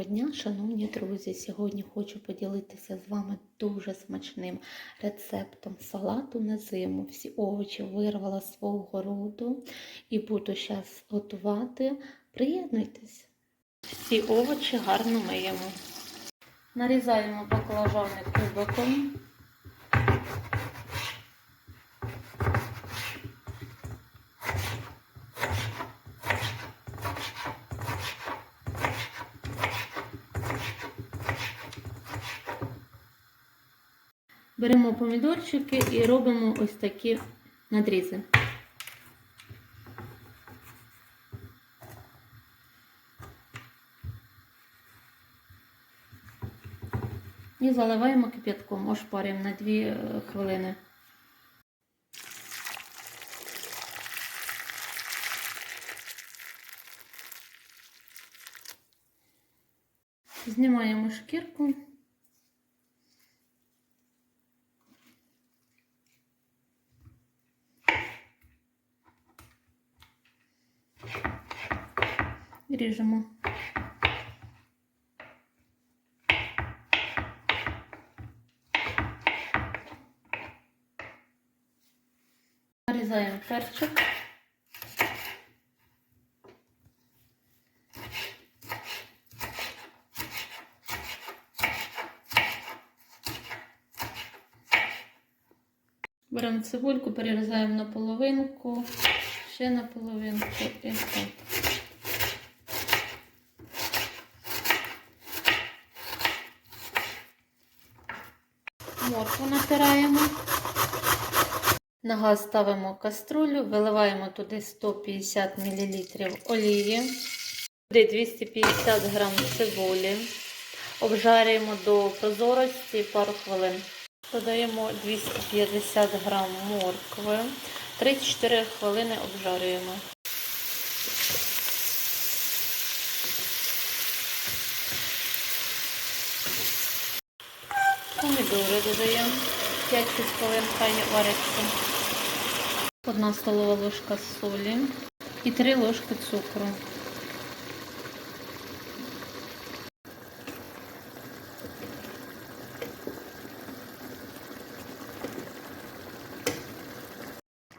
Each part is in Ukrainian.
Доброго дня, шановні друзі! Сьогодні хочу поділитися з вами дуже смачним рецептом салату на зиму. Всі овочі вирвала з свого городу і буду зараз готувати. Приєднуйтесь! Всі овочі гарно миємо. Нарізаємо баклажани кубиком. Беремо помідорчики і робимо ось такі надрізи. І заливаємо кип'ятком, ошпарюємо на 2 хвилини. Знімаємо шкірку. Ріжемо. Нарізаємо перчик. Беремо цибульку, перерізаємо на половинку, ще на половинку і так. Моркву натираємо. На газ ставимо каструлю, виливаємо туди 150 мл олії, туди 250 г цибулі, обжарюємо до прозорості пару хвилин. Додаємо 250 г моркви, 3-4 хвилини обжарюємо. Помідори додаємо 5-6 хвилин, хай варяться. Одна столова ложка солі і 3 ложки цукру.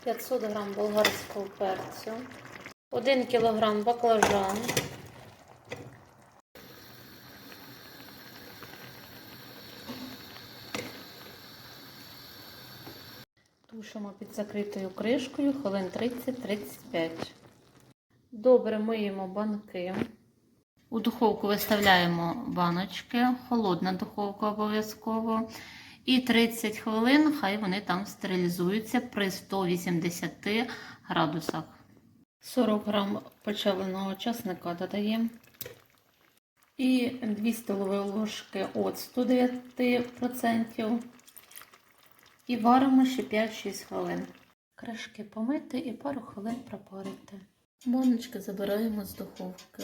П'ятсот грам болгарського перцю, 1 кілограм баклажан, Тушимо під закритою кришкою хвилин 30-35. Добре миємо банки. У духовку виставляємо баночки, холодна духовка обов'язково. І 30 хвилин хай вони там стерилізуються при 180 градусах. 40 грам почавленого часника додаємо. І 2 столові ложки оцту 9%. І варимо ще 5-6 хвилин. Кришки помити і пару хвилин пропарити. Баночки забираємо з духовки.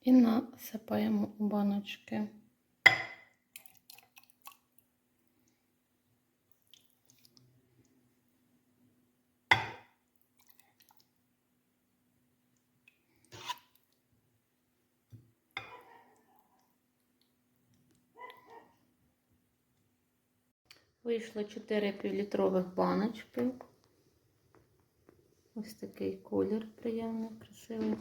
І насипаємо у баночки. Вийшло 4 півлітрових баночки. Ось такий колір приємний, красивий.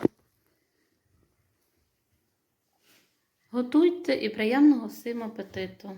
Готуйте і приємного всім апетиту!